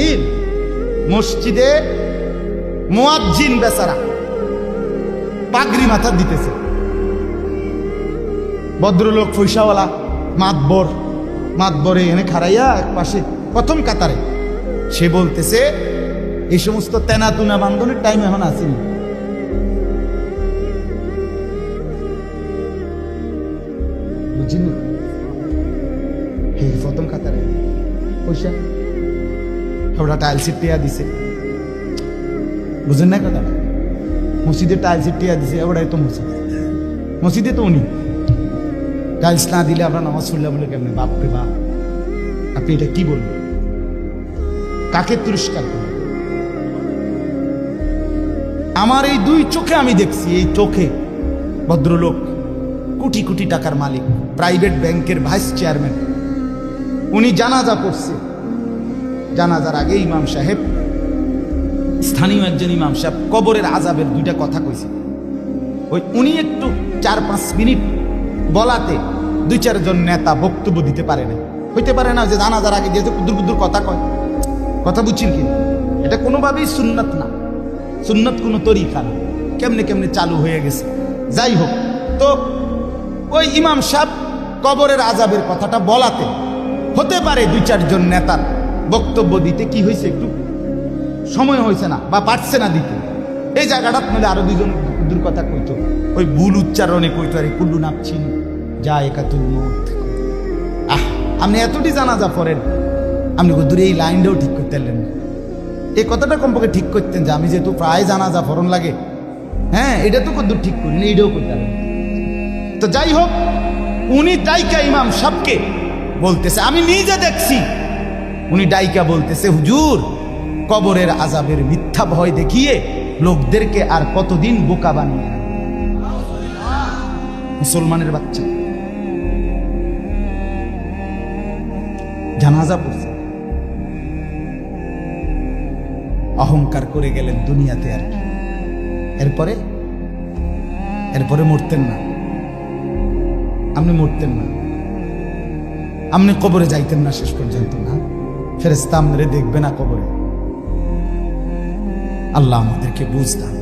জাহিল, মসজিদে মোয়াজ্জিন বেচারা পাগড়ি মাথা দিতেছে। ভদ্রলোক পয়সাওয়ালা মাতবর, মাতবরে এনে খারাইয়া এক পাশে প্রথম কাতারে, সে বলতেছে এই সমস্ত তেনা তুনা বান্ধনের টাইম এখন আসেনি। প্রথম কাতারে পয়সা ওরা টাইলস টিয়া দিছে। বুঝেন না কথা মসজিদে টাইলস টিয়া দিছে, ওরাই তো মসজিদ। মসজিদে তো উনি। টাইলস না দিলে আমরা নামাজ পড়লাম বলে কেমন? বাপরে বাপ। আপনি এটা কি বলবেন? কাকে তিরস্কার করবেন? আমার এই দুই চোখে আমি দেখছি, এই চোখে ভদ্রলোক, কোটি কোটি টাকার মালিক প্রাইভেট ব্যাংকের ভাইস চেয়ারম্যান উনি জানাজা করছে। জানাজার আগে ইমাম সাহেব, স্থানীয় একজন ইমাম সাহেব কবরের আজাবের দুইটা কথা কইছে। ওই উনি একটু চার পাঁচ মিনিট বলাতে দুই চারজন নেতা বক্তব্য দিতে পারে না হইতে পারে না যে জানাজার আগে যেহেতু কুদুর কুদুর কথা কয়। কথা বুঝছেন কি? এটা কোনোভাবেই সুন্নত না। সুন্নত কোনো তরিকা না। কেমনে কেমনে চালু হয়ে গেছে। যাই হোক, তো ওই ইমাম সাহেব কবরের আজাবের কথাটা বলাতে হতে পারে দুই চারজন নেতার। বক্তব্য দিতে কি হয়েছে একটু? সময় হয়েছে না, বা পারছে না দিতে। এই জায়গাটা মধ্যে আরও দুজন দূর কথা কইতো। ওই ভুল উচ্চারণে কইতো, আরে কুল্লু নাপছিন যা একাতুল মত আহ, আপনি এতটি জানাজা পড়েন, আপনি দূরে এই লাইনটাও ঠিক করতে পারলেন এই কথাটা কমপক্ষে ঠিক করতেন যে আমি যেহেতু প্রায় জানাজা ফরন লাগে হ্যাঁ এটা তো কদ্দূর ঠিক করিনি এইটাও করতে তো যাই হোক, উনি ডাইকা ইমাম সাবকে বলতেছে, আমি নিজে দেখছি উনি ডাইকা বলতেছে, হুজুর, কবরের আজাবের মিথ্যা ভয় দেখিয়ে লোকদেরকে আর কতদিন বোকা বানিয়ে মুসলমানের বাচ্চা। জানাজা পড়ছে। অহংকার করে গেলেন দুনিয়াতে আর কি। এরপরে? এরপরে মরতেন না। আপনি মরতেন না। আপনি কবরে যাইতেন না শেষ পর্যন্ত, না? ফেরেস্তা আপনারে দেখবে না কবরে। আল্লাহ আমাদেরকে বুঝতাম